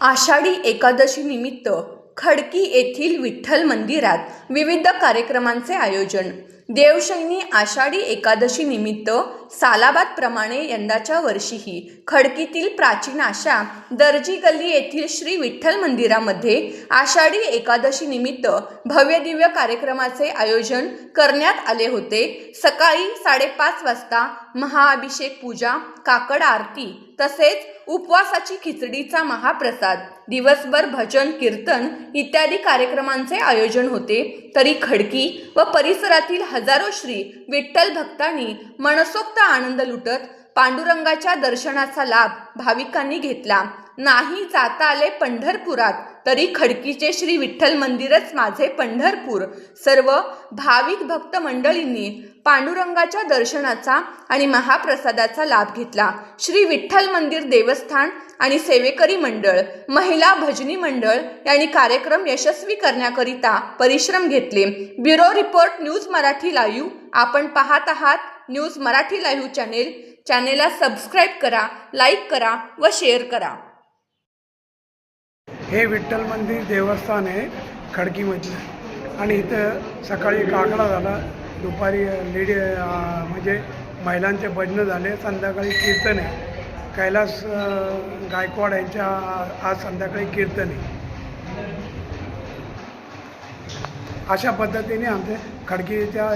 आषाढी एकादशी निमित्त खडकी येथील विठ्ठल मंदिरात विविध कार्यक्रमांचे आयोजन देवशैनी आषाढी एकादशी निमित्त सालाबादप्रमाणे यंदाच्या वर्षीही खडकीतील प्राचीन आशा दर्जी गल्ली येथील श्री विठ्ठल मंदिरामध्ये आषाढी एकादशी निमित्त भव्य दिव्य कार्यक्रमाचे आयोजन करण्यात आले होते. सकाळी साडेपाच वाजता महाअभिषेक पूजा काकड आरती तसेच उपवासाची खिचडीचा महाप्रसाद दिवसभर भजन कीर्तन इत्यादी कार्यक्रमांचे आयोजन होते. तरी खडकी व परिसरातील हजारो श्री विठ्ठल भक्तांनी मनसोक्त आनंद लुटत पांडुरंगाच्या दर्शनाचा लाभ भाविकांनी घेतला. नाही जाता आले पंढरपुरात तरी खडकीचे श्री विठ्ठल मंदिरच माझे पंढरपूर. सर्व भाविक भक्त मंडळींनी पांडुरंगाच्या दर्शनाचा आणि महाप्रसादाचा लाभ घेतला. श्री विठ्ठल मंदिर देवस्थान आणि सेवेकरी मंडळ महिला भजनी मंडळ यांनी कार्यक्रम यशस्वी करण्याकरिता परिश्रम घेतले. Bureau report news Marathi live. आपण पाहत आहात न्यूज मराठी लाईव्ह चॅनेल. चॅनेलला सबस्क्राईब करा लाईक करा व शेअर करा. हे विठ्ठल मंदिर देवस्थान आहे खडकीमधलं. आणि इथं सकाळी काकडा झाला. दुपारी लेडी म्हणजे महिलांचे भजनं झाले. संध्याकाळी कीर्तन आहे. कैलास गायकवाड यांच्या आज संध्याकाळी कीर्तन आहे. अशा पद्धतीने आमच्या खडकीच्या